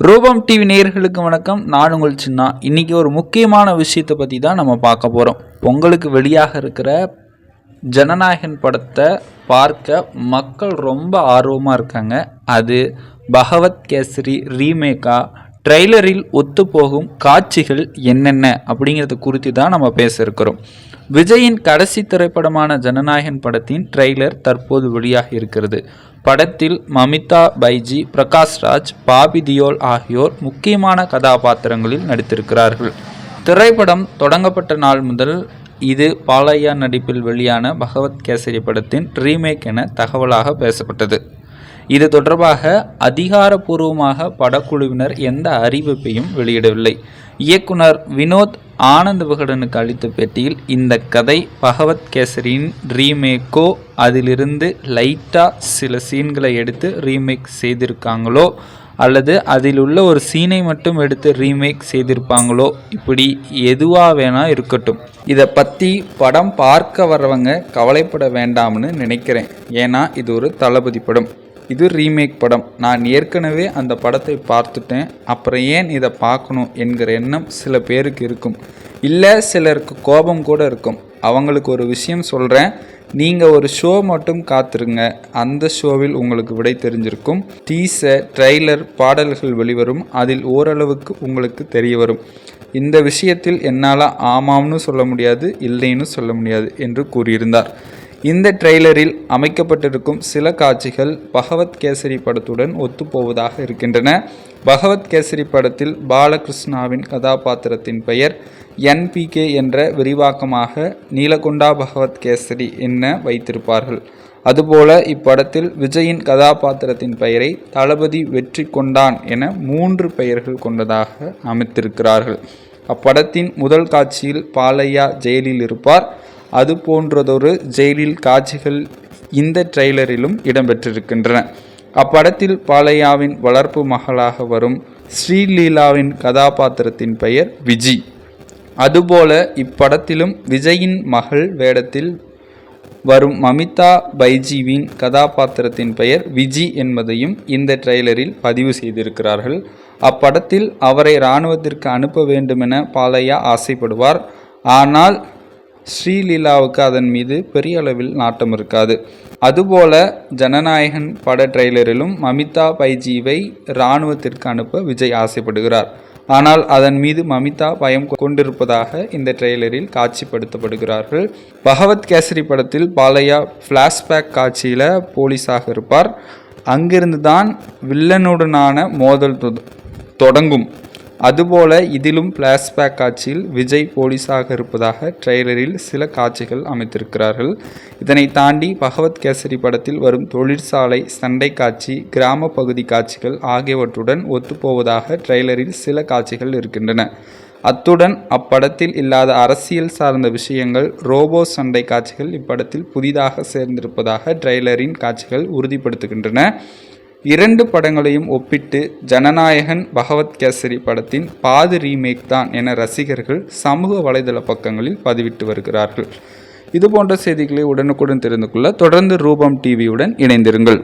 ரூபம் டிவி நேயர்களுக்கு வணக்கம். நான் உங்கள் சின்னா. இன்றைக்கி ஒரு முக்கியமான விஷயத்தை பற்றி தான் நம்ம பார்க்க போகிறோம் பொங்கலுக்கு வெளியாக இருக்கிற ஜனநாயகன் படத்தை பார்க்க மக்கள் ரொம்ப ஆர்வமாக இருக்காங்க. அது பகவத் கேசரி ரீமேக்கா. ட்ரெய்லரில் ஒத்துப்போகும் காட்சிகள் என்னென்ன அப்படிங்கிறத குறித்து தான் நம்ம பேச இருக்கிறோம். விஜயின் கடைசி திரைப்படமான ஜனநாயகன் படத்தின் ட்ரெய்லர் தற்போது வெளியாக இருக்கிறது. படத்தில் மமிதா பைஜி பிரகாஷ்ராஜ் பாபி தியோல் ஆகியோர் முக்கியமான கதாபாத்திரங்களில் நடித்திருக்கிறார்கள். திரைப்படம் தொடங்கப்பட்ட நாள் முதல் இது பாலையா நடிப்பில் வெளியான பகவத் கேசரி படத்தின் ரீமேக் என தகவலாக பேசப்பட்டது. இது தொடர்பாக அதிகாரப்பூர்வமாக படக்குழுவினர் எந்த அறிவிப்பையும் வெளியிடவில்லை. இயக்குனர் வினோத் ஆனந்த் விகடனுக்கு அளித்த பேட்டியில் இந்த கதை பகவத் கேசரியின் ரீமேக்கோ அதிலிருந்து லைட்டாக சில சீன்களை எடுத்து ரீமேக் செய்திருக்காங்களோ அல்லது அதில் உள்ள ஒரு சீனை மட்டும் எடுத்து ரீமேக் செய்திருப்பாங்களோ இப்படி எதுவாக வேணால் இருக்கட்டும். இதை பற்றி படம் பார்க்க வர்றவங்க கவலைப்பட வேண்டாம்னு நினைக்கிறேன். ஏன்னா இது ஒரு தளபதி படம் இது ரீமேக் படம். நான் ஏற்கனவே அந்த படத்தை பார்த்துட்டேன். அப்புறம் ஏன் இதை பார்க்கணும் என்கிற எண்ணம் சில பேருக்கு இருக்கும். இல்லை சிலருக்கு கோபம் கூட இருக்கும். அவங்களுக்கு ஒரு விஷயம் சொல்கிறேன் நீங்கள் ஒரு ஷோ மட்டும் காத்துருங்க. அந்த ஷோவில் உங்களுக்கு விடை தெரிஞ்சிருக்கும். டீசர் ட்ரெய்லர் பாடல்கள் வெளிவரும். அதில் ஓரளவுக்கு உங்களுக்கு தெரிய வரும் இந்த விஷயத்தில் என்னால் ஆமாம்னு சொல்ல முடியாது இல்லைன்னு சொல்ல முடியாது என்று கூறியிருந்தார். இந்த ட்ரெய்லரில் அமைக்கப்பட்டிருக்கும் சில காட்சிகள் பகவத் கேசரி படத்துடன் ஒத்துப்போவதாக இருக்கின்றன. பகவத் கேசரி படத்தில் பாலகிருஷ்ணாவின் கதாபாத்திரத்தின் பெயர் என்பிகே என்ற விரிவாக்கமாக நீலகொண்டா பகவத் கேசரி என்ன வைத்திருப்பார்கள்? அதுபோல இப்படத்தில் விஜயின் கதாபாத்திரத்தின் பெயரை தளபதி வெற்றி கொண்டான் என மூன்று பெயர்கள் கொண்டதாக அமைத்திருக்கிறார்கள். அப்படத்தின் முதல் காட்சியில் பாலையா ஜெயிலில் இருப்பார். அது போன்றதொரு ஜெயிலில் காட்சிகள் இந்த ட்ரெய்லரிலும் இடம்பெற்றிருக்கின்றன. அப்படத்தில் பாலையாவின் வளர்ப்பு மகளாக வரும் ஸ்ரீலீலாவின் கதாபாத்திரத்தின் பெயர் விஜி. அதுபோல இப்படத்திலும் விஜயின் மகள் வேடத்தில் வரும் மமிதா பைஜிவின் கதாபாத்திரத்தின் பெயர் விஜி என்பதையும் இந்த ட்ரெய்லரில் பதிவு செய்திருக்கிறார்கள். அப்படத்தில் அவரை இராணுவத்திற்கு அனுப்ப வேண்டுமென பாலையா ஆசைப்படுவார். ஆனால் ஸ்ரீலீலாவுக்கு அதன் மீது பெரிய அளவில் நாட்டம் இருக்காது. அதுபோல ஜனநாயகன் பட ட்ரெய்லரிலும் மமிதா பைஜீவை இராணுவத்திற்கு அனுப்ப விஜய் ஆசைப்படுகிறார். ஆனால் அதன் மீது மமிதா பயம் கொண்டிருப்பதாக இந்த ட்ரெய்லரில் காட்சிப்படுத்தப்படுகிறார்கள். பகவத் கேசரி படத்தில் பாலையா ஃப்ளாஷ்பேக் காட்சியில் போலீஸாக இருப்பார். அங்கிருந்து தான் வில்லனுடனான மோதல் தொடங்கும். அதுபோல இதிலும் பிளாஷ்பேக் காட்சியில் விஜய் போலீஸாக இருப்பதாக ட்ரெய்லரில் சில காட்சிகள் அமைத்திருக்கிறார்கள். இதனை தாண்டி பகவத் கேசரி படத்தில் வரும் தொழிற்சாலை சண்டை காட்சி கிராம பகுதி காட்சிகள் ஆகியவற்றுடன் ஒத்துப்போவதாக ட்ரெய்லரில் சில காட்சிகள் இருக்கின்றன. அத்துடன் அப்படத்தில் இல்லாத அரசியல் சார்ந்த விஷயங்கள் ரோபோ சண்டை காட்சிகள் இப்படத்தில் புதிதாக சேர்ந்திருப்பதாக ட்ரெய்லரின் காட்சிகள் உறுதிப்படுத்துகின்றன. இரண்டு படங்களையும் ஒப்பிட்டு ஜனநாயகன் பகவத் கேசரி படத்தின் பாதி ரீமேக் தான் என ரசிகர்கள் சமூக வலைதள பக்கங்களில் பதிவிட்டு வருகிறார்கள். இதுபோன்ற செய்திகளை உடனுக்குடன் தெரிந்து கொள்ள தொடர்ந்து ரூபம் டிவியுடன் இணைந்திருங்கள்.